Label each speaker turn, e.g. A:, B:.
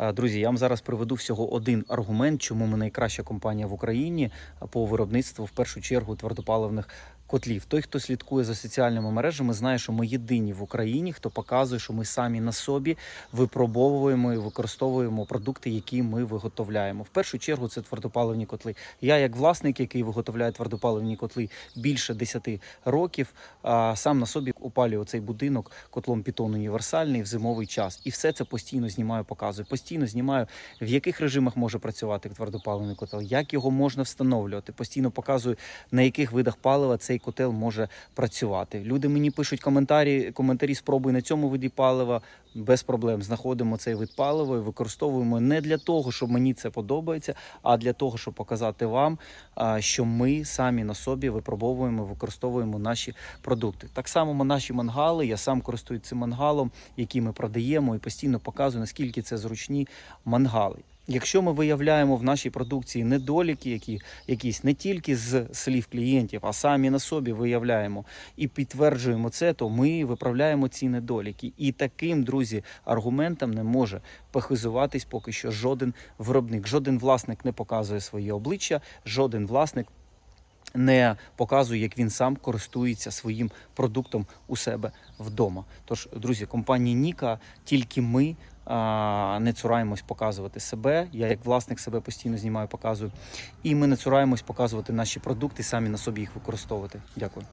A: Е, Друзі, я вам зараз приведу всього один аргумент, чому ми найкраща компанія в Україні по виробництву в першу чергу твердопаливних котлів. Той, хто слідкує за соціальними мережами, знає, що ми єдині в Україні, хто показує, що ми самі на собі випробовуємо і використовуємо продукти, які ми виготовляємо. В першу чергу це твердопаливні котли. Я, як власник, який виготовляє твердопаливні котли більше 10 років, сам на собі опалюю цей будинок котлом Python універсальний в зимовий час. І все це постійно знімаю, показую. Постійно знімаю, в яких режимах може працювати твердопаливний котел, як його можна встановлювати. Постійно показую, на яких видах палива цей котел може працювати. Люди мені пишуть коментарі, коментарі спробуй на цьому виді палива. Без проблем знаходимо цей вид палива і використовуємо не для того, щоб мені це подобається, а для того, щоб показати вам, що ми самі на собі випробовуємо, використовуємо наші продукти. Так само наші мангали. Я сам користуюсь цим мангалом, який ми продаємо, і постійно показую, наскільки це зручні мангали. Якщо ми виявляємо в нашій продукції недоліки, які якісь не тільки з слів клієнтів, а самі на собі виявляємо і підтверджуємо це, то ми виправляємо ці недоліки. І таким, друзі, аргументом не може похизуватись поки що жоден виробник. Жоден власник не показує своє обличчя, жоден власник не показує, як він сам користується своїм продуктом у себе вдома. Тож, друзі, компанія Ніка, тільки ми не цураємось показувати себе. Я як власник себе постійно знімаю, показую. І ми не цураємось показувати наші продукти, самі на собі їх використовувати. Дякую.